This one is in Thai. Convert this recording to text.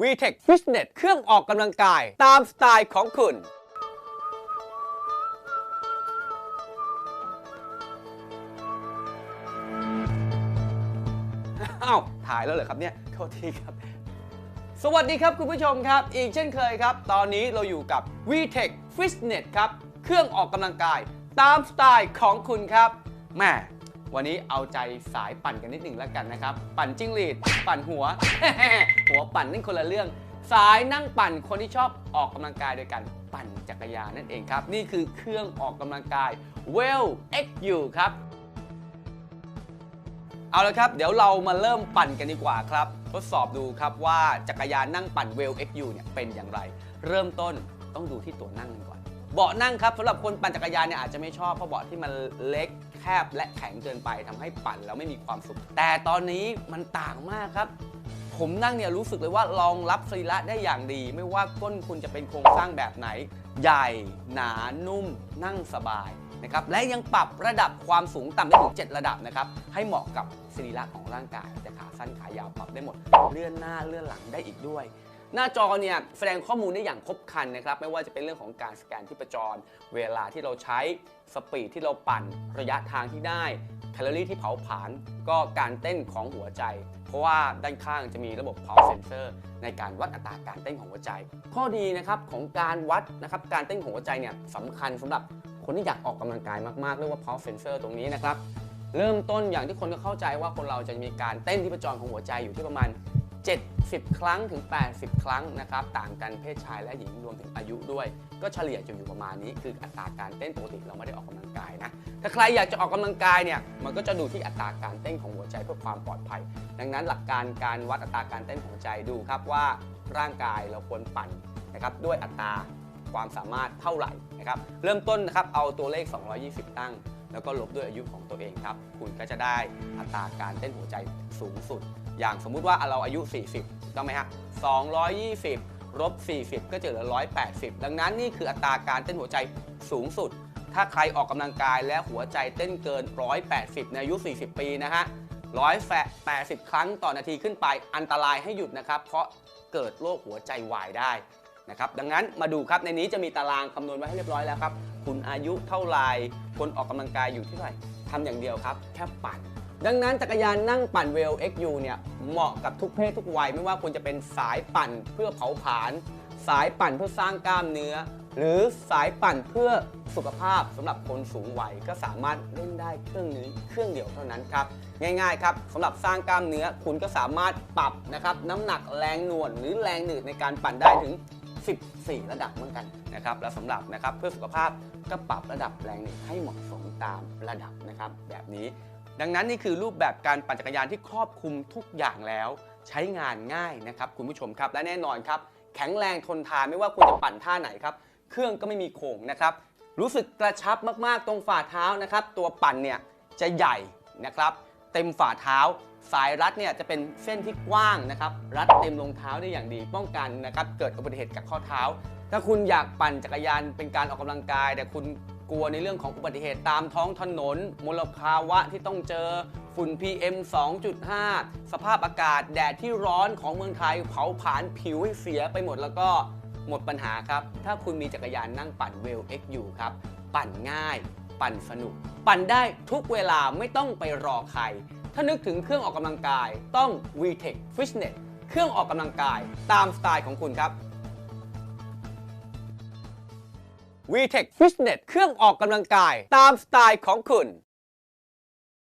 VTech Fitness เครื่องออกกำลังกายตามสไตล์ของคุณอ้าวถ่ายแล้วเหรอครับเนี่ย โทษทีครับ สวัสดีครับคุณผู้ชมครับ อีกเช่นเคยครับ ตอนนี้เราอยู่กับ VTech Fitness ครับ เครื่องออกกำลังกายตามสไตล์ของคุณครับแม่ วันนี้เอาใจสายปั่นกันนิดหนึ่งแล้วกันนะครับ ปั่นจิ้งหรีด ปั่นหัว หัวปั่นนั่นคนละเรื่อง สายนั่งปั่นคนที่ชอบออกกำลังกายโดยการปั่นจักรยานนั่นเองครับ นี่คือเครื่องออกกำลังกาย Well XU ครับ เอาละครับ เดี๋ยวเรามาเริ่มปั่นกันดีกว่าครับ ทดสอบดูครับว่าจักรยานนั่งปั่น Well XU เนี่ยเป็นอย่างไร เริ่มต้นต้องดูที่ตัวนั่งกันก่อน เบาะนั่งครับสำหรับคนปั่นจักรยานเนี่ยอาจจะไม่ชอบเพราะเบาะที่มันเล็ก บและแข็งเกินไปทำให้ปั่นแล้วไม่มีความสุข แต่ตอนนี้มันต่างมากครับ ผมนั่งเนี่ยรู้สึกเลยว่ารองรับสรีระได้อย่างดี ไม่ว่าก้นคุณจะเป็นโครงสร้างแบบไหน ใหญ่ หนานุ่ม นั่งสบายนะครับและยังปรับระดับความสูงต่ำได้ถึง 7 ระดับนะครับให้เหมาะกับสรีระของร่างกายจะขาสั้นขายาวปรับได้หมด เลื่อนหน้าเลื่อนหลังได้อีกด้วย หน้าจอเนี่ยแสดงข้อมูลได้อย่างครบครันนะครับ ไม่ว่าจะเป็นเรื่องของการสแกนที่ประจร เวลาที่เราใช้ สปีดที่เราปั่น ระยะทางที่ได้ แคลอรี่ที่เผาผลาญ ก็การเต้นของหัวใจ เพราะว่าด้านข้างจะมีระบบ power sensor ในการวัดอัตราการเต้นของหัวใจ ข้อดีนะครับของการวัดนะครับการเต้นของหัวใจเนี่ยสำคัญสำหรับคนที่อยากออกกำลังกายมากๆเรียกว่า power sensor ตรงนี้นะครับเริ่มต้นอย่างที่คนก็เข้าใจว่าคนเราจะมีการเต้นที่ประจรของหัวใจอยู่ที่ประมาณ 70 ครั้งถึง 80 ครั้งนะครับต่างกันเพศชายและหญิงรวมถึงอายุด้วย ก็เฉลี่ยจะอยู่ประมาณนี้ คืออัตราการเต้นปกติเราไม่ได้ออกกำลังกายนะถ้าใครอยากจะออกกำลังกายเนี่ยมันก็จะดูที่อัตราการเต้นของหัวใจเพื่อความปลอดภัย ดังนั้นหลักการการวัดอัตราการเต้นของหัวใจดูครับว่าร่างกายเราควรปั่นนะครับด้วยอัตราความสามารถเท่าไหร่นะครับเริ่มต้นนะครับเอาตัวเลข 220 ตั้ง แล้วก็ลบด้วยอายุของตัวเองครับ คุณก็จะได้อัตราการเต้นหัวใจสูงสุด อย่างสมมุติว่าเราอายุ 40ถูกต้องไหมฮะ220ลบ40 ก็จะเหลือ 180 ดังนั้นนี่คืออัตราการเต้นหัวใจสูงสุด ถ้าใครออกกำลังกายและหัวใจเต้นเกิน 180 ในอายุ 40 ปีนะฮะ180 ครั้งต่อนาทีขึ้นไปอันตรายให้หยุดนะครับ เพราะเกิดโรคหัวใจวายได้นะครับดังนั้นมาดูครับในนี้จะมีตารางคำนวณไว้ให้เรียบร้อยแล้วครับ คุณอายุเท่าไหร่คนออกกำลังกายอยู่ที่เท่าไหร่ทำอย่างเดียวครับ แค่ปั่น ดังนั้นจักรยานนั่งปั่นเวล XU เนี่ยเหมาะกับทุกเพศทุกวัย ไม่ว่าคุณจะเป็นสายปั่นเพื่อเผาผลาญสายปั่นเพื่อสร้างกล้ามเนื้อ หรือสายปั่นเพื่อสุขภาพสำหรับคนสูงวัยก็สามารถเล่นได้เครื่องนี้เครื่องเดียวเท่านั้นครับง่ายๆครับสำหรับสร้างกล้ามเนื้อคุณก็สามารถปรับนะครับน้ำหนักแรงหน่วงหรือแรงหนืดในการปั่นได้ถึง 14 ระดับเหมือนกันนะครับและสำหรับนะครับเพื่อสุขภาพก็ปรับระดับแรงหนืดให้เหมาะสมตามระดับนะครับแบบนี้ ดังนั้นนี่คือรูปแบบการปั่นจักรยานที่ครอบคลุมทุกอย่างแล้ว ใช้งานง่ายนะครับคุณผู้ชมครับ และแน่นอนครับ แข็งแรงทนทานไม่ว่าคุณจะปั่นท่าไหนครับ เครื่องก็ไม่มีโค้งนะครับ รู้สึกกระชับมากๆตรงฝ่าเท้านะครับ ตัวปั่นเนี่ยจะใหญ่นะครับ เต็มฝ่าเท้า สายรัดเนี่ยจะเป็นเส้นที่กว้างนะครับ รัดเต็มรองเท้าได้อย่างดี ป้องกันนะครับ เกิดอุบัติเหตุกับข้อเท้า ถ้าคุณอยากปั่นจักรยานเป็นการออกกำลังกาย แต่คุณ กลัวในเรื่องของอุบัติเหตุตามท้องถนน มลภาวะที่ต้องเจอฝุ่น PM 2.5 สภาพอากาศแดดที่ร้อนของเมืองไทยเผาผลาญผิวให้เสียไปหมดแล้วก็หมดปัญหาครับ ถ้าคุณมีจักรยานนั่งปั่นเวล X อยู่ครับ ปั่นง่าย ปั่นสนุก ปั่นได้ทุกเวลาไม่ต้องไปรอใคร ถ้านึกถึงเครื่องออกกำลังกายต้อง VTech Fitness เครื่องออกกำลังกายตามสไตล์ของคุณครับ VTech Fitness เครื่องออกกำลังกาย ตามสไตล์ของคุณ